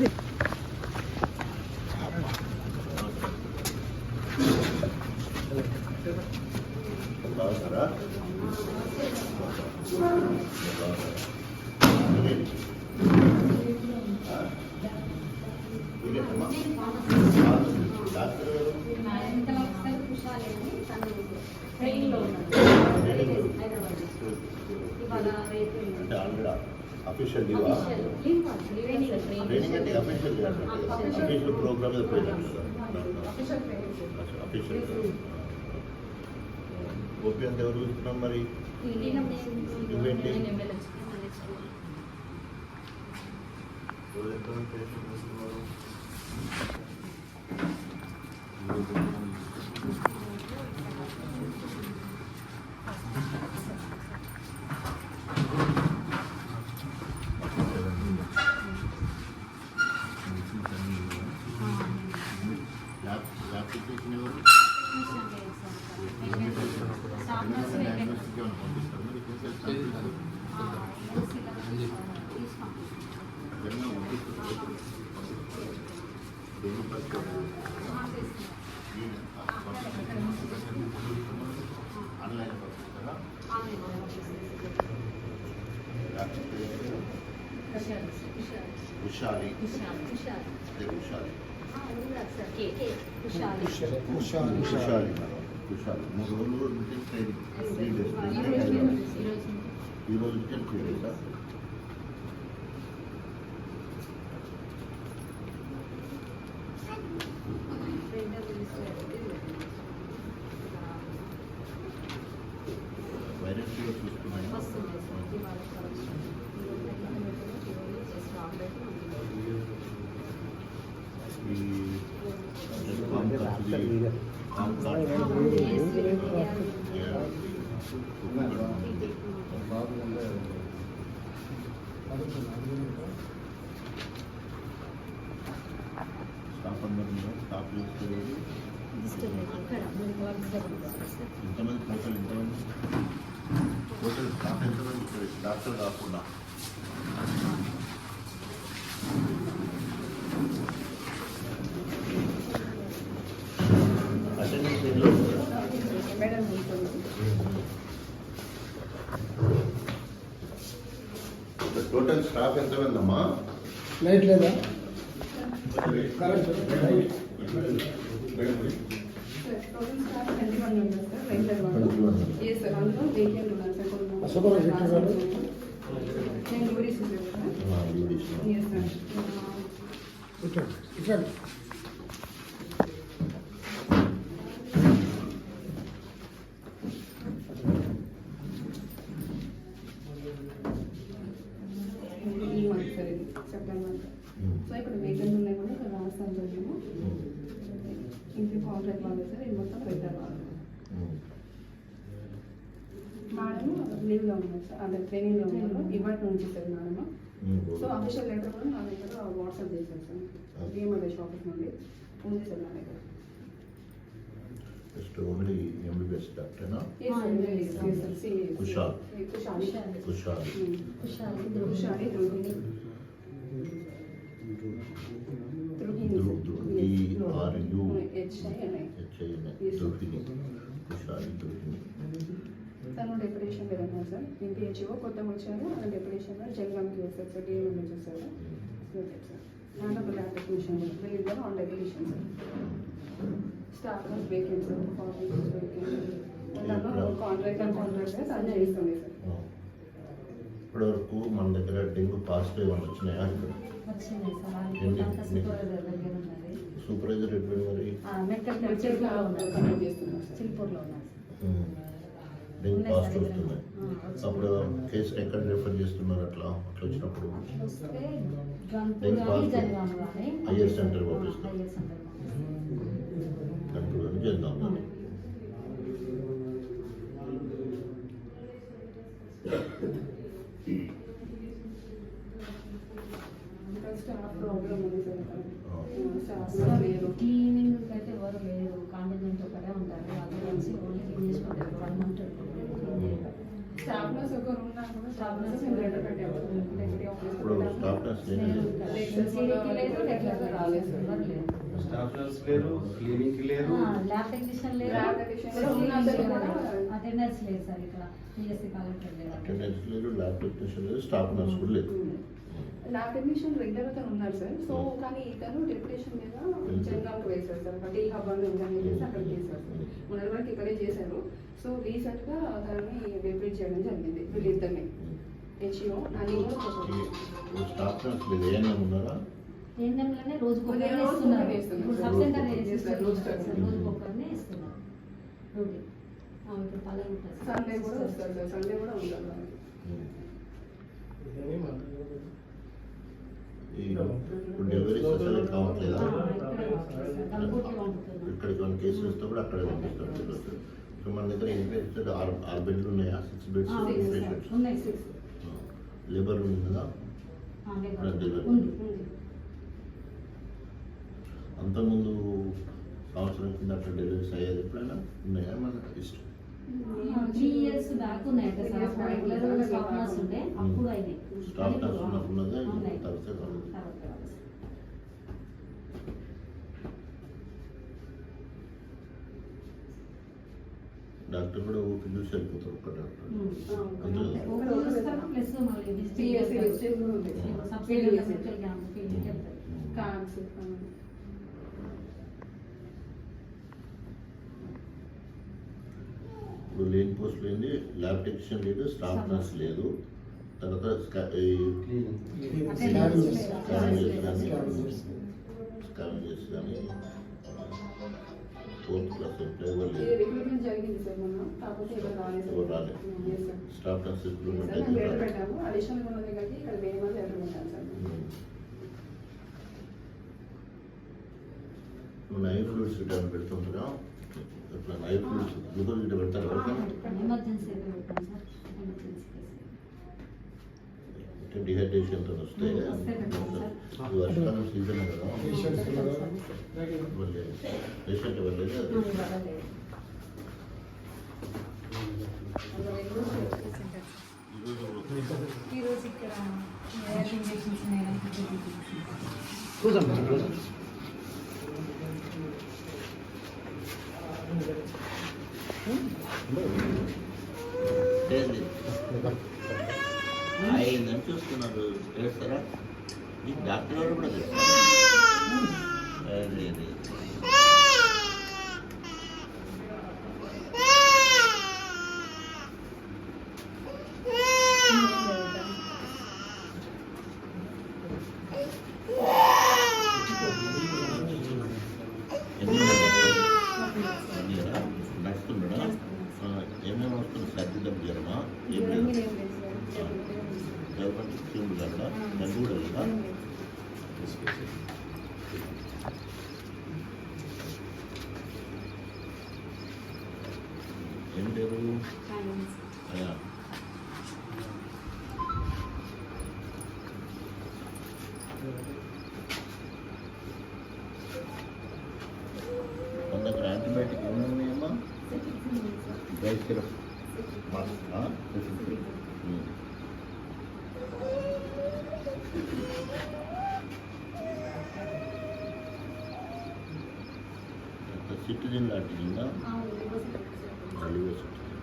బాగున్నారా అంటే already official లీవా ట్రైనింగ్ అంటే official official program training official ఎవరు చూస్తున్నాం మరి చూస్తున్నారు ల్యాబ్ ల్యాబ్ టెక్నీషియన్ ఎవరు డయాగ్నోస్టిక్ ఏమైనా పంపిస్తారు మరి కొంచెం పంపిస్తారు జనరల్ పంపిస్తారు డెంగ్యూ పట్టుకోవాలి ఆన్లైన్ పంపిస్తారా డాక్టర్ పేరు ఉషాలి అదే ఉషాలి ఉషాలి మేడం ఉషాలి మూడు రోజులు నుంచి ట్రైనింగ్ త్రీ డేస్ ఈ రోజు నుంచి త్రీ డేసా వైరస్ ఫీవర్ చూస్తున్నాయి కామ్ ఖర్చులు కామ్ కార్డు స్టాఫ్ అందరూ స్టాఫ్ చూసుకోలేదు ఎంతమంది టోటల్ ఎంతమంది టోటల్ స్టాఫ్ ఎంతమంది ఇక్కడ డాక్టర్ కాకుండా స్టాఫ్ ఎంతమంది అమ్మా లైట్ లేదా? కరెంట్ సూపర్వైజర్ ఎక్కడ ఉన్నారు? ఇట్లా. ఇట్లా సో ఇక్కడ వేకెంట్ ఉన్నాయి కూడా ఇక్కడ రాస్తాను చూసాము ఇంటి కాంట్రాక్ట్ వాళ్ళు సార్ ఇది మొత్తం పెట్టారు వాళ్ళు. మేడం లీవ్లో ఉన్నారు సార్ అంటే ట్రైనింగ్లో ఉన్నారు. ఇవాటి నుంచి sir madam so official letter కూడా నా దగ్గర వాట్సాప్ చేశాను సార్. డిఎంఎల్ఎస్ ఆఫీస్ నుండి ఉంది సార్ నా దగ్గర. ఓన్లీ ఎంబీబీఎస్ డాక్టర్నా Yes, sir. Yes, sir. Yes. See, yes, sir. Kushal. Kushali Kushali Hmm. Kushali తను డెకరేషన్ మీద సార్. ఇంటి హెచ్ఓ కొత్త వచ్చారు ఆ డెప్యుటేషన్లో జనగామ్కి వస్తారు సార్ డిఎం వచ్చేసారు ఓకే సార్. దాంట్లో ఒక lab technician on decoration sir. Staff nurse vacant sir. Contract vacant దాంట్లో కాంట్రాక్ట్ అండ్ కాంట్రాక్ట్ అన్నీ చేస్తుంది సార్. ఇప్పటివరకు మన దగ్గర డెంగ్యూ పాజిటివ్ ఏమైనా వచ్చినాయా ఇక్కడ? సూపర్వైజర్ ఎప్పుడు మరి. Dengue positive. వస్తున్నాయి. అప్పుడు కేసు ఎక్కడ రెఫర్ చేస్తున్నారు అట్లా? అట్లా వచ్చినప్పుడు? Dengue positive. హయ్యర్ సెంటర్ ఆ, పంపిస్తాం. హయ్యర్ సెంటర్ పంపిస్తాం. కనుక చేద్దాం కానీ ఇంకా స్టాఫ్ ప్రాబ్లం ఉంది సార్ ఇక్కడ. ఆ. స్టాఫ్ సార్ లేరు క్లీనింగ్ అయితే ఎవరు లేరు కాంటినెంట్ ఒకటే ఉంటారు వాళ్ళు కలిసి ఓన్లీ క్లీన్ చేసుకుంటారు వన్ మంత్ క్లీన్ చేయడం స్టాఫ్ నర్స్ ఒకరు ఉన్నా కూడా స్టాఫ్ నర్స్ మేము లెటర్ పెట్టాము డెప్యూటీ ఇప్పుడు స్టాఫ్ నర్స్ లేరు. క్లీనింగ్ లేరు. ల్యాబ్ టెక్నీషియన్ లేరు. అటెండర్స్ లేదు సార్ ఇక్కడ. పిఎస్సి కలెక్టర్ లేదు. అటెండెన్స్ లేదు ల్యాబ్ టెక్నీషియన్ లేదు స్టాఫ్ నర్స్ కూడా లేదు. ల్యాబ్ టెక్నీషియన్ రెగ్యులర్ అతను ఉన్నారు సార్. సో కానీ ఇతను డెప్యుటేషన్ మీద జనగాంకి వేశారు సార్. అంటే ఈ ఉందని చెప్పేసి అక్కడికి వేశారు సార్. మొన్నటి వరకు ఇక్కడే చేశారు. సో రీసెంట్గా తనని డెప్యూట్ చేయడం జరిగింది వీళ్ళిద్దరిని. హెచ్ఓ అని కూడా ఇప్పుడు నర్స్ లేదు ఏమైనా ఉన్నారా? ఒకరిని రోజుకు ఇస్తున్నారు. ఇప్పుడు సబ్ సెంటర్. రోజుకు ఒకరిని ఇస్తున్నారు ఇప్పుడు ఉంటుంది. సండే కూడా వస్తారు సార్ సండే కూడా ఉంటారు ఇప్పుడు అసలు కావట్లేదా. ఇక్కడికి వన్ కేసు వస్తే కూడా అక్కడే పంపిస్తారు. సో మన దగ్గర ఎన్ని పేషెంట్స్ ఆరు ఆరు బెడ్లు ఉన్నాయా? సిక్స్ బెడ్స్ ఆ, ఉంది సార్. పేషెంట్స్ ఉన్నాయి సిక్స్ లేబర్ ఉంది కదా అంతకుముందు సంవత్సరం కింద అట్లా డెలివరీస్ అయ్యేది ఎప్పుడైనా ఉన్నాయా? మన ఇష్టం త్రీ ఇయర్స్ బ్యాక్ ఉన్నాయంట సార్ అప్పుడు రెగ్యులర్ స్టాఫ్ నర్స్ ఉండే అప్పుడు అయినాయి. స్టాఫ్ నర్స్ ఉన్నప్పుడు ఉన్నదే ఉన్నాయి. తర్వాత కాదు. తర్వాత కాదు సార్. డాక్టర్ కూడా ఊపి చూసి వెళ్ళిపోతారు ఒక డాక్టర్. ఇప్పుడు లేని పోస్ట్ లేని ల్యాబ్ టెక్నీషియన్ లేదు స్టాఫ్ నర్స్ లేదు. తర్వాత స్కా- ఈ క్లీనింగ్. అటెండర్స్ లేదు. స్కానింగ్ చేసి కానీ చేసి కానీ రాలేదు. Yes, sir. Staff nurse Yes, recruitment sir. అయితే మేము లెటర్ రాలేదు. పెట్టాము అడిషనల్ ఉన్న దగ్గరికి ఇక్కడ వేరే వాళ్ళు లెటర్ పెట్టాను సార్ ఉమ్. నువ్వు నైట్ ఫ్లూయిడ్స్ రిటర్న్ పెడుతుంటారా ఇట్లా నైట్ ఫ్లూయిడ్స్ గ్లూకోజ్ గిట్ట పెడతారు ఎవరికైనా ఎమర్జెన్సీ వస్తే పెట్టాం సార్. ఈ వర్షాకాలం సీజన్ కదా? పేషెంట్ ఇవ్వలేదు. ఈరోజు ఈరోజు ఇక్కడ ఇంజెక్షన్స్ చూద్దాం మేడం, చూద్దాం. ఏంది? అయిందని చూస్తున్నారు చేస్తారా నీకు డాక్టర్ గారు కూడా తెలుసు డెవలప్మెంట్ స్కీమ్ కదా దాన్ని కూడా లేదా ఏం పేరు అయ్యా సిటిజన్ లాంటిది ఉందా లివర్ సిటిజన్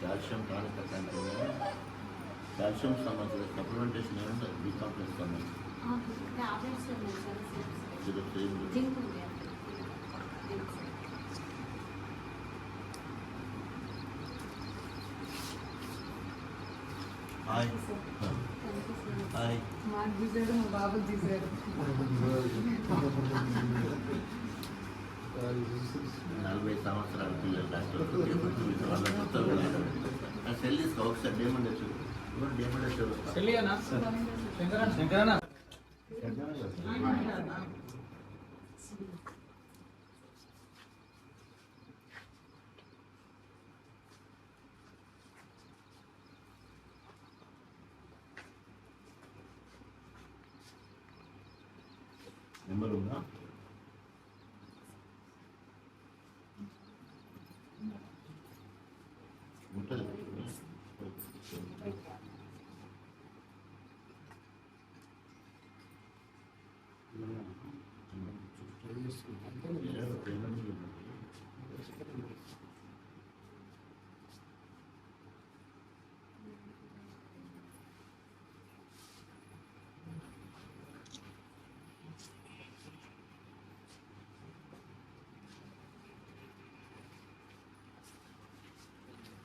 కాల్షియం టానిక్ అంటే కాల్షియం సంబంధించిన. సప్లిమెంటేషన్ ఏమంటే బీ కాంప్లెక్స్ సంబంధించి టాబ్లెట్స్ ఉన్నాయి సార్ సిరప్ ఏం లేదు. జింక్ ఉంది హాయ్. హాయ్. మాకు తీసాడు మా బాబుకి తీసాడు. నలభై సంవత్సరాల పిల్లలు డాక్టర్. వాళ్ళ కొత్తలు ఆ సెల్ తీసుకో ఒకసారి డేమండ్ వచ్చు డేమండ్ వచ్చు చెల్లియనా శంకరన్న. శంకరన్న ఎన్ని నెంబర్ ఉందా ఉంటుంది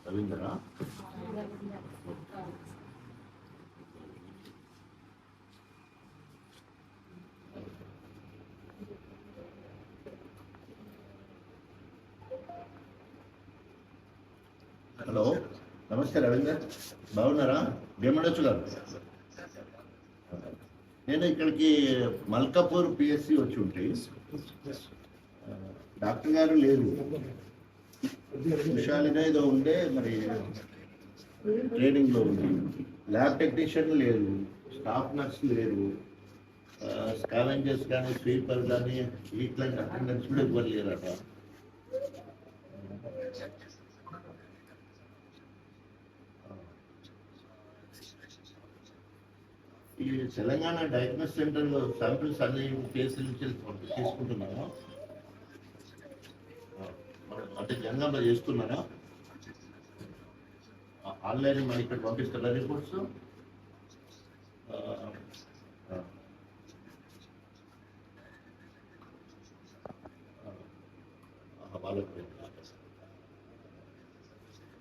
రవీంద్ర? హలో నమస్తే రవీందర్. బాగున్నారా? భీమడచ్చు గారు. నేను ఇక్కడికి మల్కాపూర్ పిఎస్సి వచ్చి ఉంటే డాక్టర్ గారు లేరు. విశాలిగా ఏదో ఉండే మరి ట్రైనింగ్లో ఉంది. ల్యాబ్ టెక్నీషియన్ లేరు స్టాఫ్ నర్స్ లేరు స్కావెంజర్స్ కానీ స్వీపర్ కానీ ఇట్లాంటి అటెండెన్స్ కూడా ఇవ్వలేరట ఈ తెలంగాణ డయాగ్నోస్ సెంటర్లో శాంపిల్స్ అన్ని కేసుల తీసుకుంటున్నాము అంటే జంగంలో చేస్తున్నారా? ఆన్లైన్ మరి ఇక్కడ పంపిస్తారా రిపోర్ట్స్? వాళ్ళకి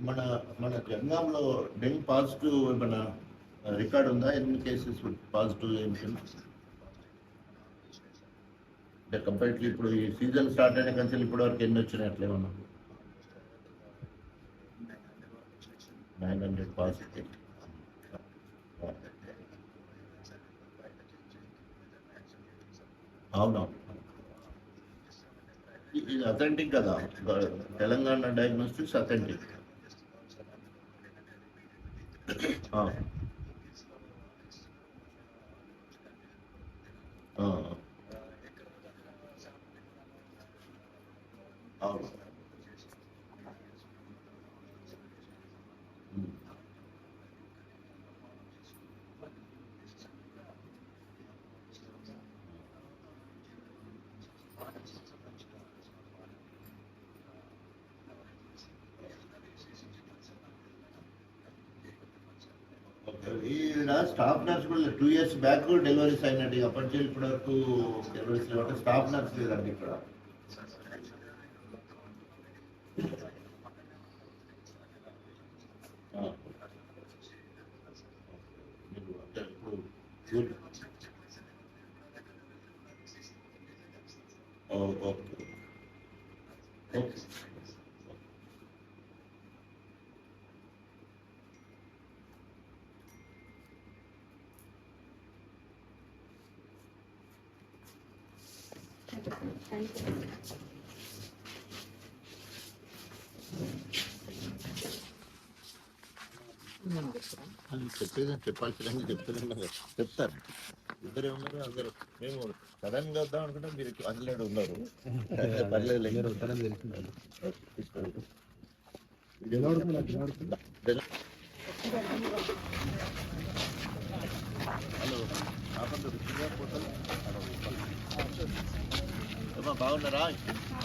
మన మన జంగంలో డెంగ్ పాజిటివ్ ఏమైనా రికార్డ్ ఉందా? ఎన్ని కేసెస్ పాజిటివ్ ఏంటి అంటే ఇప్పుడు ఈ సీజన్ స్టార్ట్ అయిన కన్సల్ ఇప్పటి వరకు ఎన్ని వచ్చినాయి అట్లే ఉన్నా నైన్ హండ్రెడ్ పాజిటివ్ అవునవును ఇది అథెంటిక్ కదా. తెలంగాణ డయాగ్నోస్టిక్స్ అథెంటిక్ ఆ. ఆ. అవును ఉమ్. ఈడ స్టాఫ్ నర్స్ కూడా టూ ఇయర్స్ బ్యాక్ డెలివరీస్ అయినట్టు అప్పటి నుంచి ఇప్పటి వరకు డెలివరీస్ స్టాఫ్ నర్స్ లేదండి ఇక్కడ ఆ. మీరు అంటే ఇప్పుడు good. ఓ, ఓకే ఓకే చెప్పేది చెప్పాల్సిన చెప్తారు చెప్తారు. ఇద్దరే ఉన్నారు అందరు. మేము సడన్గా వద్దాం అనుకుంటే మీరు అందులో ఉన్నారు. పర్లేదు. హలో. ఆపండి రుచిగా పోతారు ఏమా బాగున్నారా?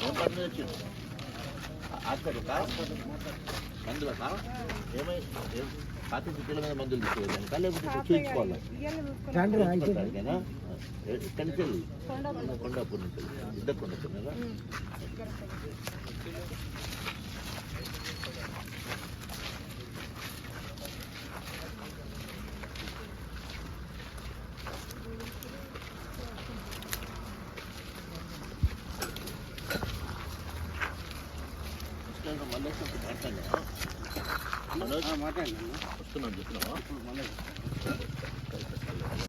ఏం పని మీద వచ్చారు హాస్పిటల్కా మందులకా ఏమై ఏం? పాతి చుట్టాల మీద మందులు తీసుకోవాలి లేకపోతే చూపించుకోవాలా హాస్పిటల్కేనా? ఏ- ఎక్కడి నుంచి వెళ్ళి? కొండాపూర్ నుంచి. వెళ్ళి. ఇద్దరు కొండాపూర్ వస్తున్నాను చెప్తున్నావా